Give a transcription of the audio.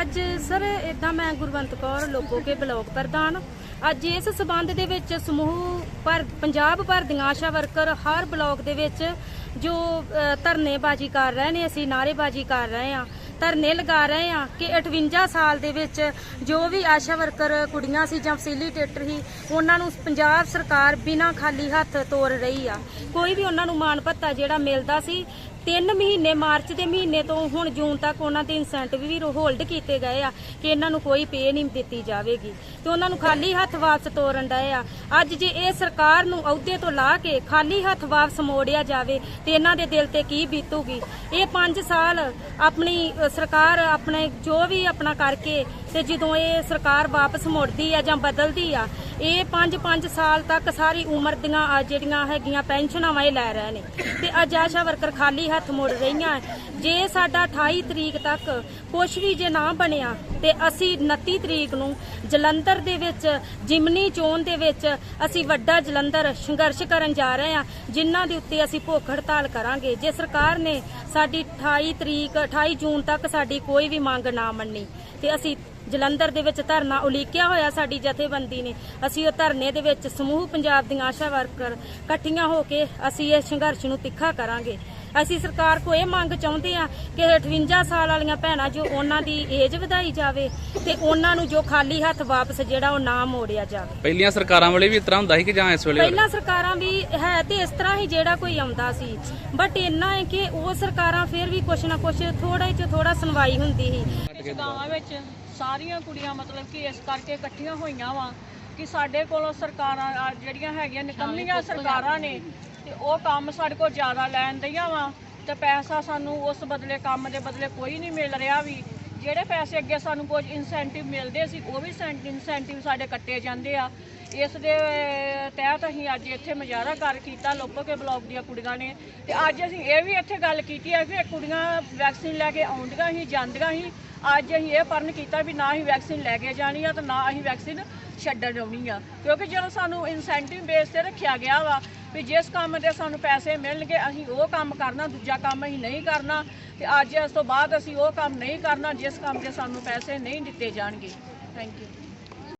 ਅੱਜ ਸਰ ਇਦਾਂ ਮੈਂ ਗੁਰਵੰਤ ਕੌਰ ਲੋਕੋਕੇ ਬਲਾਕ ਪ੍ਰਧਾਨ। ਅੱਜ ਇਸ ਸਬੰਧ ਦੇ ਵਿੱਚ ਸਮੂਹ ਪਰ ਪੰਜਾਬ ਭਰ ਦੀਆਂ ਆਸ਼ਾ ਵਰਕਰ ਹਰ ਬਲਾਕ ਦੇ ਵਿੱਚ ਜੋ ਧਰਨੇਬਾਜ਼ੀ ਕਰ ਰਹੇ ਨੇ, ਅਸੀਂ ਨਾਅਰੇਬਾਜ਼ੀ ਕਰ ਰਹੇ ਹਾਂ, ਧਰਨੇ ਲਗਾ ਰਹੇ ਹਾਂ ਕਿ 58 ਸਾਲ ਦੇ ਵਿੱਚ ਜੋ ਵੀ ਆਸ਼ਾ ਵਰਕਰ ਕੁੜੀਆਂ ਸੀ ਜਾਂ ਫੈਸਿਲੀਟੇਟਰ ਸੀ, ਉਹਨਾਂ ਨੂੰ ਪੰਜਾਬ ਸਰਕਾਰ ਬਿਨਾਂ ਖਾਲੀ ਹੱਥ ਤੋਰ ਰਹੀ ਆ। ਕੋਈ ਵੀ ਉਹਨਾਂ ਨੂੰ ਮਾਣ ਭੱਤਾ ਜਿਹੜਾ ਮਿਲਦਾ ਸੀ ਤਿੰਨ ਮਹੀਨੇ, ਮਾਰਚ ਦੇ ਮਹੀਨੇ ਤੋਂ ਹੁਣ ਜੂਨ ਤੱਕ ਉਹਨਾਂ ਦੇ ਇਨਸੈਂਟਿਵ ਵੀ ਹੋਲਡ ਕੀਤੇ ਗਏ ਆ ਕਿ ਇਹਨਾਂ ਨੂੰ ਕੋਈ ਪੇ ਨਹੀਂ ਦਿੱਤੀ ਜਾਵੇਗੀ। ਤੇ ਉਹਨਾਂ ਨੂੰ ਖਾਲੀ ਹੱਥ ਵਾਪਸ ਤੋਰਨ ਡਏ ਆ। ਅੱਜ ਜੇ ਇਹ ਸਰਕਾਰ ਨੂੰ ਅਹੁਦੇ ਤੋਂ ਲਾ ਕੇ ਖਾਲੀ ਹੱਥ ਵਾਪਸ ਮੋੜਿਆ ਜਾਵੇ ਤੇ ਇਹਨਾਂ ਦੇ ਦਿਲ ਤੇ ਕੀ ਬੀਤੂਗੀ? ਇਹ 5 ਸਾਲ ਆਪਣੀ ਸਰਕਾਰ ਆਪਣੇ ਜੋ ਵੀ ਆਪਣਾ ਕਰਕੇ ਤੇ ਜਦੋਂ ਇਹ ਸਰਕਾਰ ਵਾਪਸ ਮੁੜਦੀ ਆ ਜਾਂ ਬਦਲਦੀ ਆ, ਇਹ 5-5 ਸਾਲ ਤੱਕ ਸਾਰੀ ਉਮਰ ਦੀਆਂ ਜਿਹੜੀਆਂ ਹੈਗੀਆਂ ਪੈਨਸ਼ਨਾਂ ਵਾ ਇਹ ਲੈ ਰਹੇ ਨੇ। ਤੇ ਅੱਜ ਆਸ਼ਾ ਵਰਕਰ ਖਾਲੀ ਹੱਥ ਮੁੜ ਰਹੀਆਂ ਜੇ ਸਾਡਾ 28 ਤਰੀਕ ਤੱਕ ਕੁਛ ਵੀ ਜੇ ਨਾ ਬਣਿਆ ਤੇ ਅਸੀਂ 29 ਤਰੀਕ ਨੂੰ ਜਲੰਧਰ ਦੇ ਵਿੱਚ, ਜਿਮਨੀ ਚੋਣ ਦੇ ਵਿੱਚ ਅਸੀਂ ਵੱਡਾ ਜਲੰਧਰ ਸੰਘਰਸ਼ ਕਰਨ ਜਾ ਰਹੇ ਹਾਂ, ਜਿਨ੍ਹਾਂ ਦੇ ਉੱਤੇ ਅਸੀਂ ਭੁੱਖ ਹੜਤਾਲ ਕਰਾਂਗੇ। ਜੇ ਸਰਕਾਰ ਨੇ ਸਾਡੀ 28 ਤਰੀਕ 28 ਜੂਨ ਤੱਕ ਸਾਡੀ ਕੋਈ ਵੀ ਮੰਗ ਨਾ ਮੰਨੀ, ਤੇ ਅਸੀਂ ਜਲੰਧਰ ਦੇ ਵਿੱਚ ਧਰਨਾ ਉਲੀਕਿਆ ਹੋਇਆ ਸਾਡੀ ਜਥੇਬੰਦੀ ਨੇ, ਅਸੀਂ ਉਹ ਧਰਨੇ ਦੇ ਵਿੱਚ ਸਮੂਹ ਪੰਜਾਬ ਦੀਆਂ ਆਸ਼ਾ ਵਰਕਰ ਇਕੱਠੀਆਂ ਹੋ ਕੇ ਅਸੀਂ ਇਹ ਸੰਘਰਸ਼ ਨੂੰ ਤਿੱਖਾ ਕਰਾਂਗੇ। ਅਸੀਂ ਸਰਕਾਰ ਕੋ ਇਹ ਮੰਗ ਚਾਹੁੰਦੇ ਆ ਕਿ 58 ਸਾਲ ਵਾਲੀਆਂ ਭੈਣਾਂ ਜੋ ਉਹਨਾਂ ਦੀ ਏਜ ਵਧਾਈ ਜਾਵੇ ਤੇ ਉਹਨਾਂ ਨੂੰ ਜੋ ਖਾਲੀ ਹੱਥ ਵਾਪਸ ਜਿਹੜਾ ਉਹ ਨਾ ਮੋੜਿਆ ਜਾਵੇ। ਪਹਿਲੀਆਂ ਸਰਕਾਰਾਂ ਵੇਲੇ ਵੀ ਇਸ ਤਰ੍ਹਾਂ ਹੁੰਦਾ ਸੀ ਕਿ ਜਾਂ ਇਸ ਵੇਲੇ ਪਹਿਲਾਂ ਸਰਕਾਰਾਂ ਵੀ ਹੈ ਤੇ ਇਸ ਤਰ੍ਹਾਂ ਹੀ ਜਿਹੜਾ ਕੋਈ ਆਉਂਦਾ ਸੀ। ਬਟ ਇੰਨਾ ਹੈ ਕਿ ਉਹ ਸਰਕਾਰਾਂ ਫਿਰ ਵੀ ਕੁਛ ਨਾ ਕੁਛ ਥੋੜਾ ਚ ਥੋੜਾ ਸੁਣਵਾਈ ਹੁੰਦੀ ਸੀ। ਗਾਵਾਂ ਵਿੱਚ ਸਾਰੀਆਂ ਕੁੜੀਆਂ ਮਤਲਬ ਕਿ ਇਸ ਕਰਕੇ ਇਕੱਠੀਆਂ ਹੋਈਆਂ ਵਾ ਕਿ ਸਾਡੇ ਕੋਲੋਂ ਸਰਕਾਰਾਂ ਜਿਹੜੀਆਂ ਹੈਗੀਆਂ ਨਿਕੰਮੀਆਂ ਸਰਕਾਰਾਂ ਨੇ ਤੇ ਉਹ ਕੰਮ ਸਾਡੇ ਕੋਲ ਜ਼ਿਆਦਾ ਲੈਣ ਦਈਆਂ ਵਾ ਤੇ ਪੈਸਾ ਸਾਨੂੰ ਉਸ ਬਦਲੇ ਕੰਮ ਦੇ ਬਦਲੇ ਕੋਈ ਨਹੀਂ ਮਿਲ ਰਿਹਾ ਵੀ। ਜਿਹੜੇ ਪੈਸੇ ਅੱਗੇ ਸਾਨੂੰ ਕੁਝ ਇਨਸੈਂਟਿਵ ਮਿਲਦੇ ਸੀ, ਉਹ ਵੀ ਇਨਸੈਂਟਿਵ ਸਾਡੇ ਕੱਟੇ ਜਾਂਦੇ ਆ। ਇਸ ਦੇ ਤਹਿਤ ਅਸੀਂ ਅੱਜ ਇੱਥੇ ਮੁਜ਼ਾਹਰਾ ਕਰ ਕੀਤਾ ਲੋਕੋਕੇ ਬਲਾਕ ਦੀਆਂ ਕੁੜੀਆਂ ਨੇ। ਤੇ ਅੱਜ ਅਸੀਂ ਇਹ ਵੀ ਇੱਥੇ ਗੱਲ ਕੀਤੀ ਹੈ ਕਿ ਕੁੜੀਆਂ ਵੈਕਸੀਨ ਲੈ ਕੇ ਆਉਂਦੀਆਂ ਹੀ, ਜਾਂਦੀਆਂ ਹੀ। ਅੱਜ ਅਸੀਂ ਇਹ ਪਰਨ ਕੀਤਾ ਵੀ ਨਾ ਹੀ ਵੈਕਸੀਨ ਲੈ ਕੇ ਜਾਣੀ ਆ ਤੇ ਨਾ ਅਸੀਂ ਵੈਕਸੀਨ ਛੱਡਣ ਆਉਣੀ ਆ। ਕਿਉਂਕਿ ਜਦੋਂ ਸਾਨੂੰ ਇਨਸੈਂਟਿਵ ਬੇਸ ਤੇ ਰੱਖਿਆ ਗਿਆ ਵਾ ਵੀ ਜਿਸ ਕੰਮ ਦੇ ਸਾਨੂੰ ਪੈਸੇ ਮਿਲਣਗੇ, ਅਸੀਂ ਉਹ ਕੰਮ ਕਰਨਾ, ਦੂਜਾ ਕੰਮ ਅਸੀਂ ਨਹੀਂ ਕਰਨਾ ਤੇ ਅੱਜ ਇਸ ਤੋਂ ਬਾਅਦ ਅਸੀਂ ਉਹ ਕੰਮ ਨਹੀਂ ਕਰਨਾ, ਜਿਸ ਕੰਮ ਦੇ ਸਾਨੂੰ ਪੈਸੇ ਨਹੀਂ ਦਿੱਤੇ ਜਾਣਗੇ। Thank you